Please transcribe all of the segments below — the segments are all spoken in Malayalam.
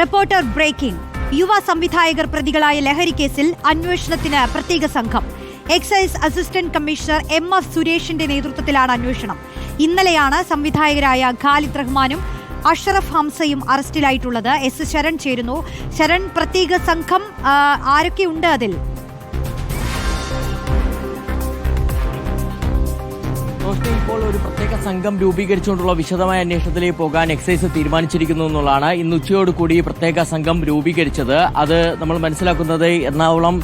റിപ്പോർട്ടർ ബ്രേക്കിംഗ് യുവ സംവിധായകർ പ്രതികളായ ലഹരി കേസിൽ അന്വേഷണത്തിന് പ്രത്യേക സംഘം. Excise assistant commissioner M F സുരേഷിന്റെ നേതൃത്വത്തിലാണ് അന്വേഷണം. ഇന്നലെയാണ് സംവിധായകരായ ഖാലിദ് റഹ്മാനും അഷറഫ് ഹംസയും അറസ്റ്റിലായിട്ടുള്ളത്. എസ് ശരൺ ചേരുന്നു. ശരൺ പ്രത്യേക സംഘം ആരൊക്കെയുണ്ട് അതിൽ? റോഷ്നി, ഇപ്പോൾ ഒരു പ്രത്യേക സംഘം രൂപീകരിച്ചുകൊണ്ടുള്ള വിശദമായ അന്വേഷണത്തിലേക്ക് പോകാൻ എക്സൈസ് തീരുമാനിച്ചിരിക്കുന്നു എന്നുള്ളതാണ്. ഇന്ന് ഉച്ചയോടുകൂടി പ്രത്യേക സംഘം രൂപീകരിച്ചത്. അത് നമ്മൾ മനസ്സിലാക്കുന്നത് എറണാകുളം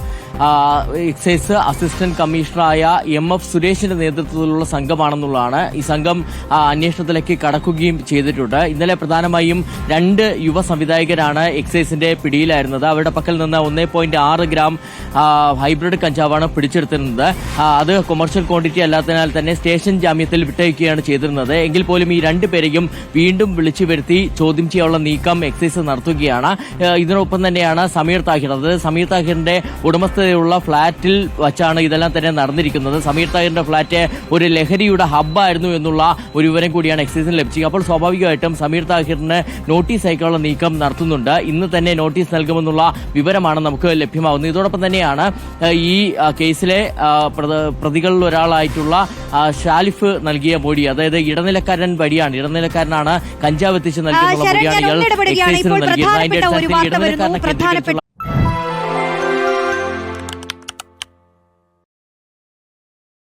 എക്സൈസ് അസിസ്റ്റന്റ് കമ്മീഷണറായ എം എഫ് സുരേഷിന്റെ നേതൃത്വത്തിലുള്ള സംഘമാണെന്നുള്ളതാണ്. ഈ സംഘം അന്വേഷണത്തിലേക്ക് കടക്കുകയും ചെയ്തിട്ടുണ്ട്. ഇന്നലെ പ്രധാനമായും രണ്ട് യുവ സംവിധായകരാണ് എക്സൈസിന്റെ പിടിയിലായിരുന്നത്. അവരുടെ പക്കൽ നിന്ന് ഒന്നേ പോയിന്റ് ആറ് ഗ്രാം ഹൈബ്രിഡ് കഞ്ചാവാണ് പിടിച്ചെടുത്തിരുന്നത്. അത് കൊമേഴ്ഷ്യൽ ക്വാണ്ടിറ്റി അല്ലാത്തതിനാൽ തന്നെ സ്റ്റേഷൻ ജാമ്യത്തിൽ വിട്ടയക്കുകയാണ് ചെയ്തിരുന്നത്. എങ്കിൽ പോലും ഈ രണ്ടു പേരെയും വീണ്ടും വിളിച്ചു വരുത്തി ചോദ്യം ചെയ്യാനുള്ള നീക്കം എക്സൈസ് നടത്തുകയാണ്. ഇതിനൊപ്പം തന്നെയാണ് സമീർ താഹിർ. അതായത് സമീർ താഹിറിന്റെ ഉടമസ്ഥതയുള്ള ഫ്ളാറ്റിൽ വച്ചാണ് ഇതെല്ലാം തന്നെ നടന്നിരിക്കുന്നത്. സമീർ തായറിന്റെ ഫ്ളാറ്റ് ഒരു ലഹരിയുടെ ഹബ്ബായിരുന്നു എന്നുള്ള ഒരു വിവരം കൂടിയാണ് എക്സൈസിന് ലഭിച്ചത്. അപ്പോൾ സ്വാഭാവികമായിട്ടും സമീർ താഹിറിന് നോട്ടീസ് അയക്കാനുള്ള നീക്കം നടത്തുന്നുണ്ട്. ഇന്ന് തന്നെ നോട്ടീസ് നൽകുമെന്നുള്ള വിവരമാണ് നമുക്ക് ലഭ്യമാവുന്നത് ഇതോടൊപ്പം തന്നെയാണ് ഈ കേസിലെ പ്രതികളിൽ ഒരാളായിട്ടുള്ള ഷാലിഫ് നൽകിയ മൊഴി അതായത് ഇടനിലക്കാരൻ വഴിയാണ്. ഇടനിലക്കാരനാണ് കഞ്ചാവ് എത്തിച്ച് നൽകിയ മൊഴിയാണ് ഇയാൾ. എക്സൈസിന് നൽകിയത്. അതിന്റെ അടിസ്ഥാനത്തിൽ. ഇടനിലക്കാരനെ